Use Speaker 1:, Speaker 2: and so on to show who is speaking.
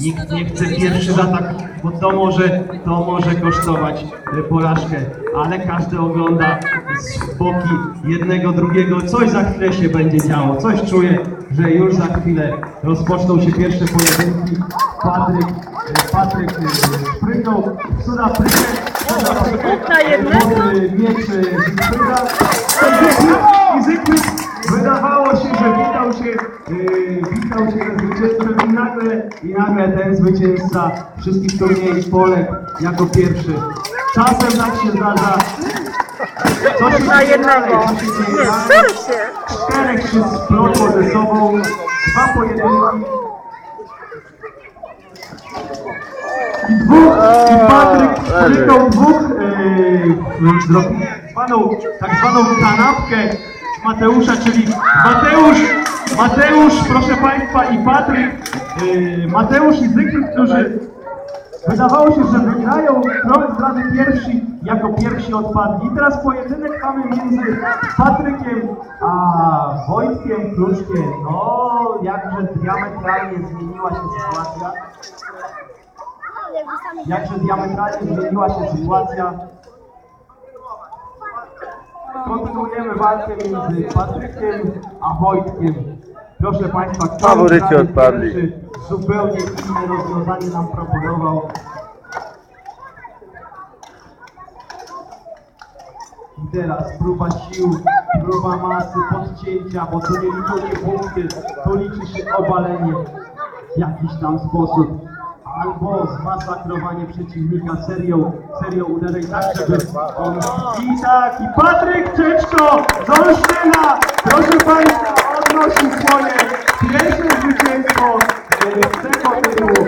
Speaker 1: Nikt nie chce pierwszy atak, bo to może, to może kosztować e, porażkę. Ale każdy ogląda z boki jednego, drugiego. Coś za chwilę się będzie działo. Coś czuję, że już za chwilę rozpoczną się pierwsze pojedynki. Patryk, e, Patryk e, sprygnął, Suda prygę, Suda prygę,
Speaker 2: Na jednego?
Speaker 1: e, miecz e, Zygfryda. I Zygfryd wydawało się, yy, witał się ze zwycięzcą i nagle, i nagle ten zwycięzca wszystkich turniejów Polek jako pierwszy. Czasem tak się zdarza. Co się
Speaker 2: Na
Speaker 1: dzieje
Speaker 2: jednego. Nie.
Speaker 1: Czterech się splotło ze sobą, dwa pojedynki. I dwóch, i Patryk strykał dwóch, yy, tak zwaną kanapkę Mateusza, czyli Mateusz, Mateusz, proszę Państwa, i Patryk, yy, Mateusz i Zygmunt, którzy Wydawało się, że wygrają krok zdrady pierwsi, jako pierwsi odpadli. I teraz pojedynek mamy między Patrykiem a Wojtkiem Kluczkiem. No, jakże diametralnie zmieniła się sytuacja. Jakże diametralnie zmieniła się sytuacja. Kontynuujemy walkę między Patrykiem a Wojtkiem. Proszę Państwa, kto
Speaker 3: Faworyci odpadli.
Speaker 1: pierwszy Zupełnie inne rozwiązanie nam proponował. I teraz próba sił, próba masy, podcięcia, bo tu nie liczą się punkty, tu liczy się obalenie w jakiś tam sposób albo zmasakrowanie przeciwnika serią, serią uderzeń, tak żeby on... I tak, i Patryk Czeczko z Olsztyna, proszę Państwa, odnosi swoje pierwsze zwycięstwo z tego tytułu.